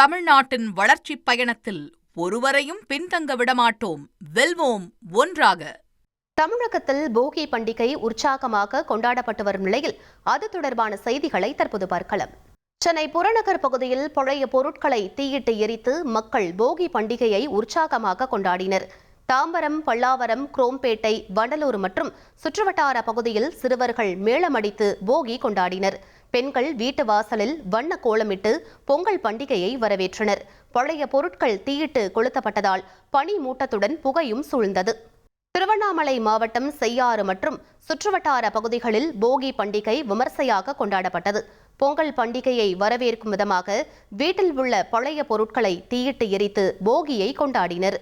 தமிழ்நாட்டின் வளர்ச்சிப் பயணத்தில் ஒருவரையும் பின்தங்க விடமாட்டோம். வெல்வோம் ஒன்றாக. தமிழகத்தில் போகி பண்டிகை உற்சாகமாக கொண்டாடப்பட்டு வரும் நிலையில் அது தொடர்பான செய்திகளை தற்போது பார்க்கலாம். சென்னை புறநகர் பகுதியில் பழைய பொருட்களை தீயிட்டு எரித்து மக்கள் போகி பண்டிகையை உற்சாகமாக கொண்டாடினர். தாம்பரம் பல்லாவரம் குரோம்பேட்டை வண்டலூர் மற்றும் சுற்றுவட்டார பகுதியில் சிறுவர்கள் மேளமடித்து போகி கொண்டாடினர். பெண்கள் வீட்டு வாசலில் வண்ண கோலமிட்டு பொங்கல் பண்டிகையை வரவேற்றனர். பழைய பொருட்கள் தீயிட்டு கொளுத்தப்பட்டதால் பனி மூட்டத்துடன் புகையும் சூழ்ந்தது. திருவண்ணாமலை மாவட்டம் செய்யாறு மற்றும் சுற்றுவட்டார பகுதிகளில் போகி பண்டிகை விமர்சையாக கொண்டாடப்பட்டது. பொங்கல் பண்டிகையை வரவேற்கும் விதமாக வீட்டில் உள்ள பழைய பொருட்களை தீயிட்டு எரித்து போகியை கொண்டாடினர்.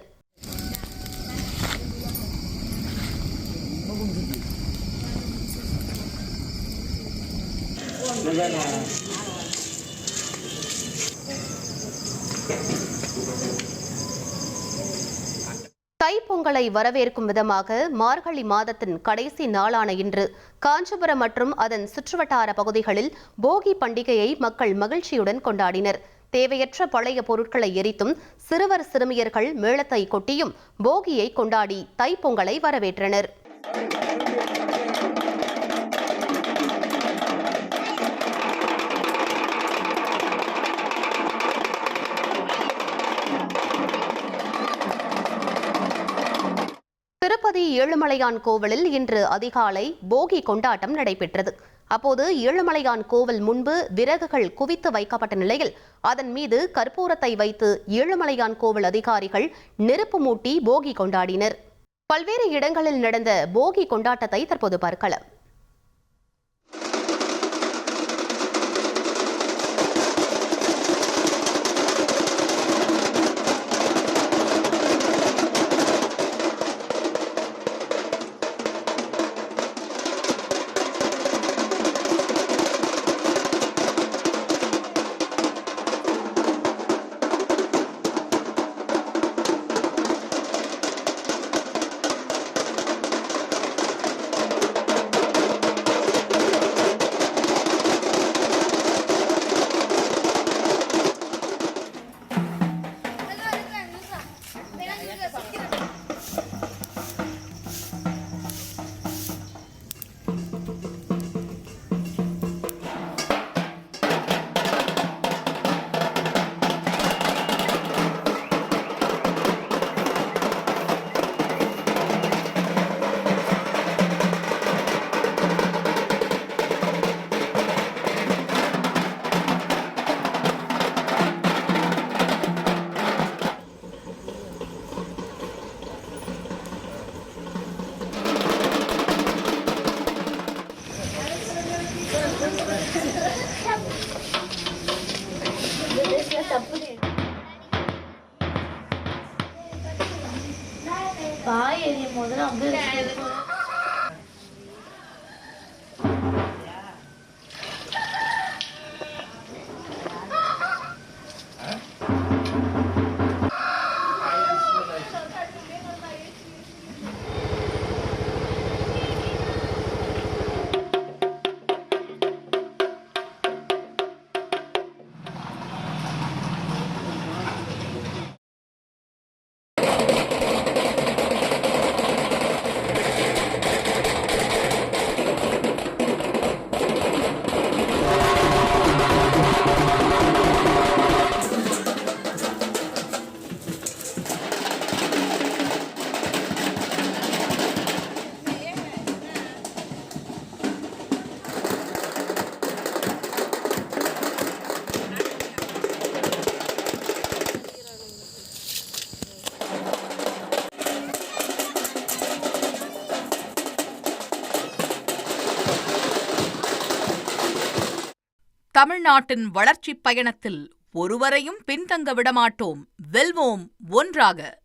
தைப்பொங்கலை வரவேற்கும் விதமாக மார்கழி மாதத்தின் கடைசி நாளான இன்று காஞ்சிபுரம் மற்றும் அதன் சுற்றுவட்டார பகுதிகளில் போகி பண்டிகையை மக்கள் மகிழ்ச்சியுடன் கொண்டாடினர். தேவையற்ற பழைய பொருட்களை எரித்தும் சிறுவர் சிறுமியர்கள் மேளத்தை கொட்டியும் போகியை கொண்டாடி தைப்பொங்கலை வரவேற்றனர். ஏழுமலையான் கோவிலில் இன்று அதிகாலை போகி கொண்டாட்டம் நடைபெற்றது. அப்போது ஏழுமலையான் கோவில் முன்பு விறகுகள் குவித்து வைக்கப்பட்ட நிலையில் அதன் மீது கற்பூரத்தை வைத்து ஏழுமலையான் கோவில் அதிகாரிகள் நெருப்பு மூட்டி போகி கொண்டாடினர். பல்வேறு இடங்களில் நடந்த போகி கொண்டாட்டத்தை தற்போது பார்க்கலாம். பாய் எரியும் போதெல்லாம் அப்படியே தமிழ்நாட்டின் வளர்ச்சிப் பயணத்தில் ஒருவரையும் பின்தங்க விடமாட்டோம். வெல்வோம் ஒன்றாக.